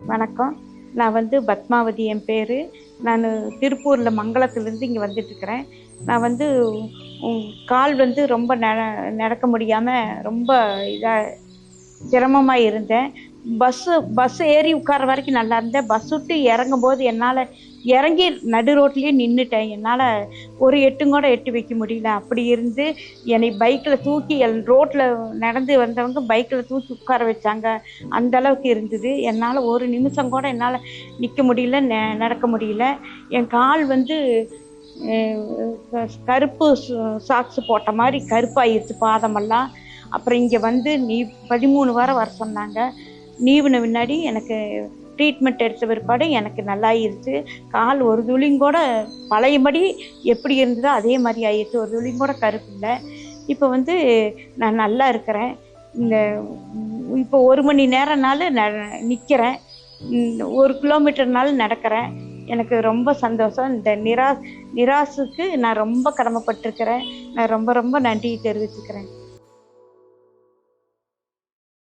வணக்கம். நான் வந்து பத்மாவதி என் பேர். நான் திருப்பூரில் மங்களத்துலேருந்து இங்கே வந்துட்டுருக்கிறேன். நான் வந்து கால் வந்து ரொம்ப நட நடக்க முடியாமல் ரொம்ப இதாக சிரமமாக இருந்தேன் பஸ்ஸு பஸ் ஏறி உட்கார வரைக்கும் நல்லா இருந்தேன். பஸ் விட்டு இறங்கும்போது என்னால் இறங்கி நடு ரோட்லேயே நின்றுட்டேன் என்னால் ஒரு எட்டும் கூட எட்டு வைக்க முடியல. அப்படி இருந்து என்னை பைக்கில் தூக்கி என் ரோட்டில் நடந்து வந்தவங்க பைக்கில் தூக்கி உட்கார வச்சாங்க. அந்த அளவுக்கு இருந்தது. என்னால் ஒரு நிமிஷம் கூட என்னால் நிற்க முடியல நெ- நடக்க முடியல. என் கால் வந்து கருப்பு சாக்ஸ் போட்ட மாதிரி கருப்பாயிருச்சு பாதமெல்லாம். அப்புறம் இங்கே வந்து நீ பதிமூணு வாரம் வர சொன்னாங்க. நீவின முன்னாடி எனக்கு ட்ரீட்மெண்ட் எடுத்த பிற்பாடு எனக்கு நல்லாயிருச்சு. கால் ஒரு துளியும் கூட பழையபடி எப்படி இருந்ததோ அதே மாதிரி ஆயிடுச்சு. ஒரு துளியும் கூட கருப்பு இல்லை. இப்போ வந்து நான் நல்லா இருக்கிறேன். இந்த இப்போ ஒரு மணி நேரம்னாலும் ந நிற்கிறேன் ஒரு கிலோமீட்டர்னாலும் நடக்கிறேன். எனக்கு ரொம்ப சந்தோஷம். இந்த நிரா நிராசுக்கு நான் ரொம்ப கடமைப்பட்டிருக்கிறேன். நான் ரொம்ப ரொம்ப நன்றி தெரிவிச்சுக்கிறேன்.